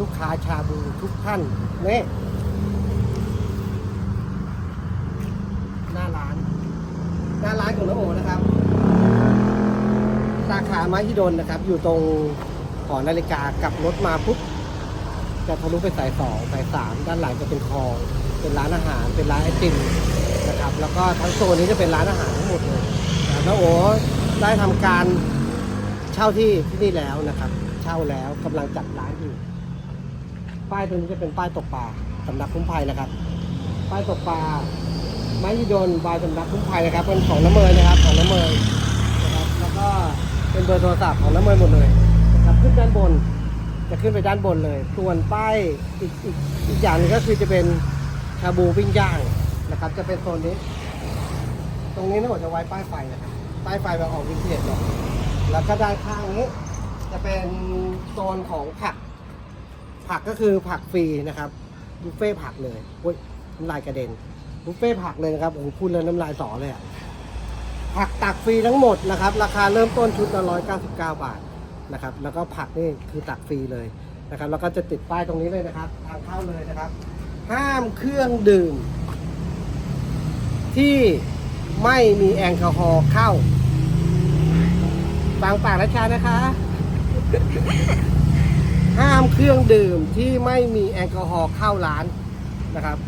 ลูกค้าชาบูทุกท่านนี่หน้าร้าน หน้าร้านของน้องโอนะครับ สาขาไม้ฮิดนนะครับ อยู่ตรงหอนาฬิกากลับรถมาปุ๊บจะทะลุไปสายสองสายสามด้านหลังจะเป็นคลองเป็นร้านอาหาร เป็นร้านไอติมนะครับ แล้วก็ทั้งโซนนี้จะเป็นร้านอาหารทั้งหมดเลยนะครับแล้วโอได้ทำการเช่าที่ที่นี่แล้วนะครับ เช่าแล้วกำลังจัดร้านอยู่ ป้ายตรงนี้จะเป็นป้ายตกปลาสำนักคุ้มภัยนะครับ ป้ายตกปลาไม้ยิดนบายสำนักคุ้มภัยนะครับ เป็นของน้ำเมยนะครับ ของน้ำเมยนะครับ แล้วก็เป็นเบอร์โทรศัพท์ของน้ำเมยหมดเลยนะครับขึ้นด้านบน จะขึ้นไปด้านบนเลย ส่วนป้ายอีกอีกอีกอย่างหนึงก็คือจะเป็นชาบูปิ้งย่างนะครับ จะเป็นโซนนี้ ตรงนี้นะผมจะไว้ป้ายไฟนะครับ ป้ายไฟแบบออกวินเทจหน่อยแล้วก็ด้านข้างนี้ จะเป็นโซนของผัก ผักก็คือผักฟรีนะครับบุฟเฟ่ผักเลยโอ้ยน้ำลายกระเด็นบุฟเฟ่ผักเลยนะครับผมพูดเลยน้ำลายสอเลยอะผักตักฟรีทั้งหมดนะครับ ราคาเริ่มต้นชุดละร้อยเก้าสิบเก้าบาทนะครับ แล้วก็ผักนี่คือตักฟรีเลยนะครับ แล้วก็จะติดป้ายตรงนี้เลยนะครับ ทางเข้าเลยนะครับ ห้ามเครื่องดื่ม ที่ไม่มีแอลกอฮอล์เข้าฟังปากนะชานะคะ ห้ามเครื่องดื่มที่ไม่มีแอลกอฮอล์เข้าร้านนะครับ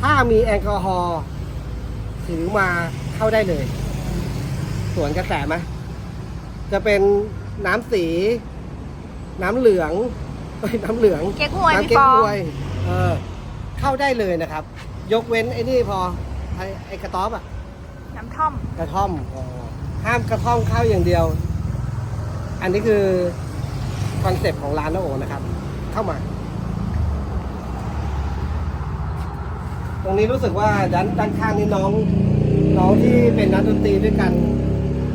ถ้ามีแอลกอฮอล์ถือมาเข้าได้เลย สวนกระแสไหมจะเป็นน้ำสี น้ำเหลืองเอ้ยน้ำเหลืองเก๊กฮวยน้ำพี่เก๊ปกอฮวยเออเข้าได้เลยนะครับ ยกเว้นไอ้นี่พอไอ้ไอ้กระต๊อบอะ น้ำท่อม กระท่อมอ๋อห้ามกระท่อมเข้าอย่างเดียว อันนี้คือ คอนเซปต์ของร้านนะโอนะครับ เข้ามา ตรงนี้รู้สึกว่าด้านด้านข้างนี้น้องน้องที่เป็นนักดนตรีด้วยกัน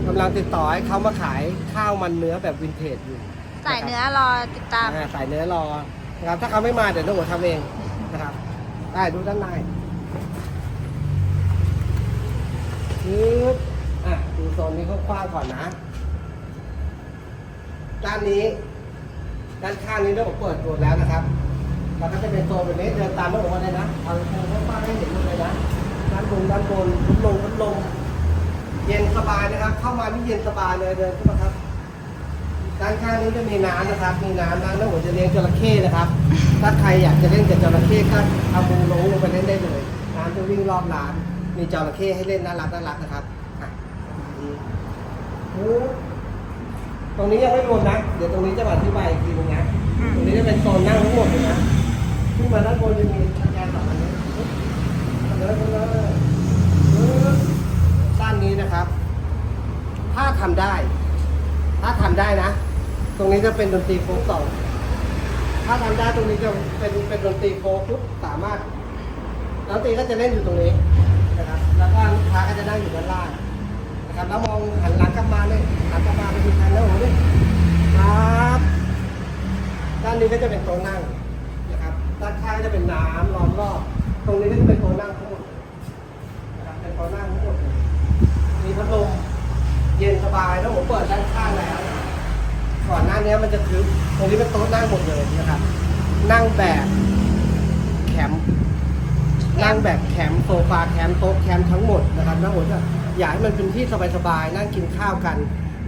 กำลังติดต่อให้เขามาขายข้าวมันเนื้อแบบวินเทจอยู่สายเนื้อรอติดตามอ่าใส่เนื้อรอนะครับ ถ้าเขาไม่มาเดี๋ยวน้องโอทำเองนะครับได้ดูด้านในปึ๊บอะดูโซนนี้กว้างๆก่อนนะ ด้านนี้ ด้านข้างนี้น้องโอเปิดหมดแล้วนะครับแล้วก็จะเป็นโซนแบบนี้เดินตามน้องโอมาเลยนะเอาโซนกว้างให้เห็นหมดเลยนะด้านบนด้านบนพัดลมพัดลมเย็นสบายนะครับ เข้ามานี่เย็นสบายเลยเดินเข้ามาครับด้านข้างนี้จะมีน้ำนะครับ มีน้ำน้ำน้ำหัวจะเลี้ยงจระเข้นะครับ ถ้าใครอยากจะเล่นกับจระเข้ก็เอามือลงลงไปเล่นได้เลย น้ำจะวิ่งรอบร้าน มีจระเข้ให้เล่นน่ารักน่ารักนะครับอะดีปึ๊บ ตรงนี้ยังไม่รวมนะ เดี๋ยวตรงนี้จะมาอธิบายอีกทีนึงนะอืมตรงนี้จะเป็นโซนนั่งทั้งหมดเลยนะ ขึ้นมาด้านบนจะมีตะแกรงสองอันนี้ปึ๊บเอาเลยเอาเลยปึ๊บด้านนี้นะครับ ถ้าทำได้ ถ้าทำได้นะ ตรงนี้จะเป็นดนตรีโฟล์กต่อถ้าทำได้ตรงนี้จะเป็นเป็นดนตรีโฟล์กปุ๊บสามารถดนตรีก็จะเล่นอยู่ตรงนี้นะครับ แล้วก็ลูกค้าก็จะนั่งอยู่ด้านล่าง นะครับแล้วมองหันหลังกลับมาเลยหันกลับมาไปดูทางแล้วโอ้โหครับด้านนี้ก็จะเป็นโต๊ะนั่งนะครับด้านข้างก็จะเป็นน้ำล้อมรอบตรงนี้ก็จะเป็นโต๊ะนั่งทั้งหมดนะครับเป็นโต๊ะนั่งทั้งหมดมีพัดลมเย็นสบายแล้วผมเปิดด้านข้างแล้ว ก่อนหน้านี้มันจะทึบตรงนี้เป็นโต๊ะนั่งหมดเลยนะครับ นั่งแบบแคมป์นั่งแบบแคมป์โซฟาแคมป์โต๊ะแคมป์ทั้งหมดนะครับแล้วผมจะ อยากให้มันเป็นที่สบายๆนั่งกินข้าวกัน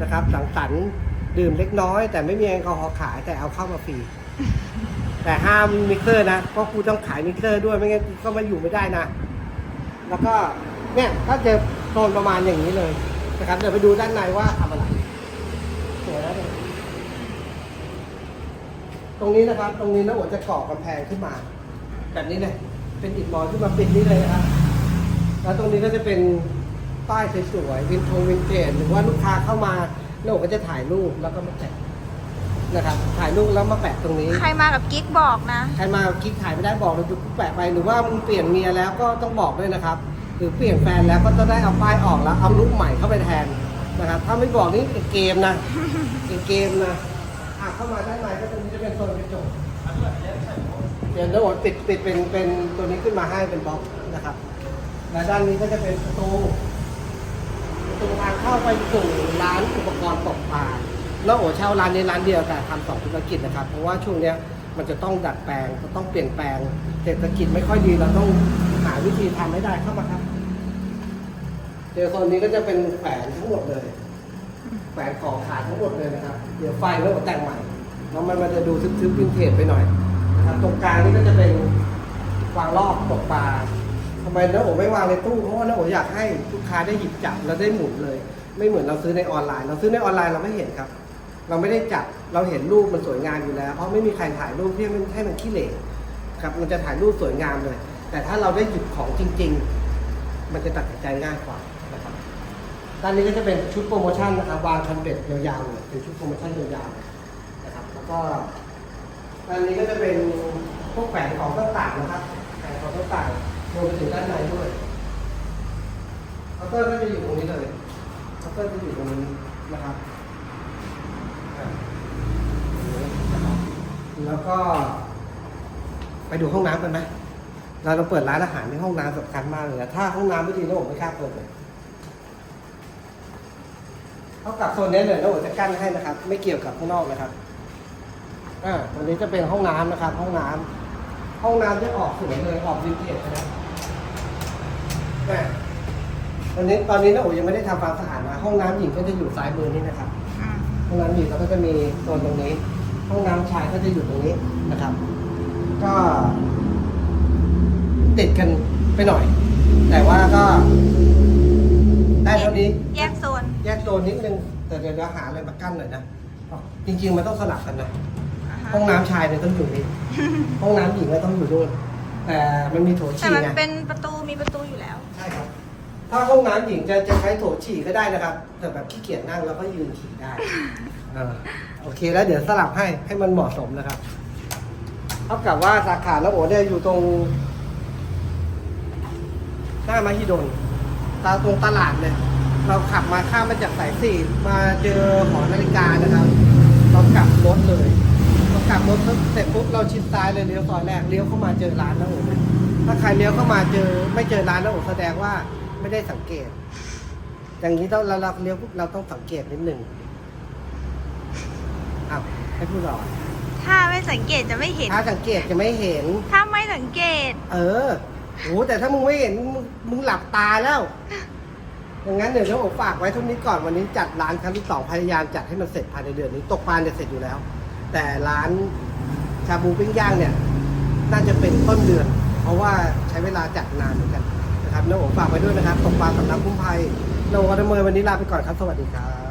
นะครับ สังสรรค์ดื่มเล็กน้อย แต่ไม่มีแอลกอฮอล์ขายแต่เอาเข้ามาฟรีแต่ห้ามมิกเซอร์นะเพราะกูต้องขายมิกเซอร์ด้วยไม่งั้นกูก็มาอยู่ไม่ได้นะ แล้วก็เนี่ยถ้าเจอโซนประมาณอย่างนี้เลยนะครับเดี๋ยวไปดูด้านในว่าทำอะไรสวยแล้วเนี่ยตรงนี้นะครับ ตรงนี้นะหัวจะก่อกำแพงขึ้นมา แบบนี้เลยเป็นอิฐมอนขึ้นมาปิดนี่เลยนะครับแล้วตรงนี้ก็จะเป็น ป้ายสวยๆวินทงวินเทจหรือว่าลูกค้าเข้ามาแล้วผมก็จะถ่ายรูปแล้วก็มาแปะนะครับถ่ายรูปแล้วมาแปะตรงนี้ ใครมากับกิ๊กบอกนะ ใครมากิ๊กถ่ายไม่ได้บอกเลยดูแปะไปหรือว่ามึงเปลี่ยนเมียแล้วก็ต้องบอกด้วยนะครับ หรือเปลี่ยนแฟนแล้วก็จะได้เอาป้ายออกแล้วเอารูปใหม่เข้าไปแทนนะครับถ้าไม่บอกนี่เป็นเกมนะเป็นเกมนะอะเข้ามาด้านในก็ตรงนี้จะเป็นโซนกระจกเดี๋ยวเราบอกปิดปิดเป็นเป็นตัวนี้ขึ้นมาให้เป็นบล็อกนะครับและด้านนี้ก็จะเป็นประตู ประตูทางเข้าไปสู่ร้านอุปกรณ์ตกปลาแล้วโอเช่าร้านนี้ร้านเดียวแต่ทำสองธุรกิจนะครับ เพราะว่าช่วงเนี้ยมันจะต้องดัดแปลงจะต้องเปลี่ยนแปลงเศรษฐกิจไม่ค่อยดีเราต้องหาวิธีทำให้ได้เข้ามาครับเดี๋ยวโซนนี้ก็จะเป็นแขวนทั้งหมดเลยแขวนของขายทั้งหมดเลยนะครับ เดี๋ยวไฟแล้วแต่งใหม่แล้วมันมันจะดูทึบๆวินเทจไปหน่อยนะครับตรงกลางนี่ก็จะเป็นวางรอบตกปลา ทำไมน้าโอไม่วางในตู้เพราะว่าน้าโออยากให้ลูกค้าได้หยิบจับแล้วได้หมุนเลย ไม่เหมือนเราซื้อในออนไลน์ เราซื้อในออนไลน์เราไม่เห็นครับ เราไม่ได้จับเราเห็นรูปมันสวยงามอยู่แล้ว เพราะไม่มีใครถ่ายรูปที่มันให้มันขี้เหร่ครับมันจะถ่ายรูปสวยงามเลย แต่ถ้าเราได้หยิบของจริง ๆ มันจะตัดสินใจง่ายกว่านะครับด้านนี้ก็จะเป็นชุดโปรโมชั่นนะครับวางคันเบ็ดยาวๆเลยเป็นชุดโปรโมชั่นยาวๆนะครับแล้วก็ด้านนี้ก็จะเป็นพวกแขวนของต่างๆนะครับแขวนของต่างๆ รวมไปถึงด้านในด้วยเคาน์เตอร์ก็จะอยู่ตรงนี้เลยเคาน์เตอร์จะอยู่ตรงนี้นะครับแล้วก็ ไปดูห้องน้ำกันไหมเราเราเปิดร้านอาหารในห้องน้ำสำคัญมากเลยนะถ้าห้องน้ำไม่ดีนะผมไม่กล้าเปิดเลยเท่ากับโซนนี้เนี่ยเราจะกั้นให้นะครับ ไม่เกี่ยวกับข้างนอกนะครับอ่าตัวนี้จะเป็นห้องน้ำนะครับ ห้องน้ำห้องน้ำจะออกสวยเลยออกวินเทจนะครับแม่ ตอนนี้ตอนนี้นะโอยังไม่ได้ทำความสะอาดนะห้องน้ำหญิงก็จะอยู่ซ้ายมือนี่นะครับอืมห้องน้ำหญิงเราก็จะมีโซนตรงนี้ ห้องน้ำชายก็จะอยู่ตรงนี้นะครับ ก็ ติดกันไปหน่อย แต่ว่าก็ ได้เท่านี้ แยกโซน แยกโซนนิดนึงแต่เดี๋ยวเราหาอะไรมากั้นหน่อยนะจริง ๆ มันต้องสลับกันนะ อ่าฮะห้องน้ำชายเนี่ยต้องอยู่นี่ ห้องน้ำหญิงก็ต้องอยู่นู่นแต่มันมีโถแต่ฉี่มันไงเป็นประตูมีประตูอยู่แล้วใช่ครับ ถ้าห้องน้ำหญิงจะจะใช้โถฉี่ก็ได้นะครับ แต่แบบขี้เกียจนั่งแล้วก็ยืนฉี่ได้อ่าโอเคแล้วเดี๋ยวสลับให้ให้มันเหมาะสมนะครับเท่ากับว่าสาขาแล้วโอเนี่ยอยู่ตรง หน้ามหิดลตาตรงตลาดเนี่ยเราขับมาข้ามมาจากสายสี่มาเจอหอนาฬิกานะครับ เรากลับรถเลยเรากลับรถปุ๊บเสร็จปุ๊บเราชิดซ้ายเลยเลี้ยวซอยแรกเลี้ยวเข้ามาเจอร้านแล้วโอ้ถ้าใครเลี้ยวเข้ามาเจอไม่เจอร้านแล้วโอ้แสดงว่า ไม่ได้สังเกต อย่างนี้ต้องเราเราเลี้ยวปุ๊บเราต้องสังเกตนิดหนึ่งอ้าวให้พูดหรอถ้าไม่สังเกตจะไม่เห็น ถ้าสังเกตจะไม่เห็น ถ้าไม่สังเกต เออโหแต่ถ้ามึงไม่เห็นมึงมึงหลับตาแล้วอย่างนั้นเดี๋ยวผมฝากไว้เทุกนี้ก่อนวันนี้จัดร้านครั้งที่สองพยายามจัดให้มันเสร็จภายในเดือนนี้ตกปลาเนี่ยเสร็จอยู่แล้ว แต่ร้านชาบูปิ้งย่างเนี่ย น่าจะเป็นต้นเดือน เพราะว่าใช้เวลาจัดนานเหมือนกัน นะครับน้องผมฝากไว้ด้วยนะครับตกปลาสำนักพุ่มภัยโนวัตเมย์วันนี้ลาไปก่อนครับ สวัสดีครับ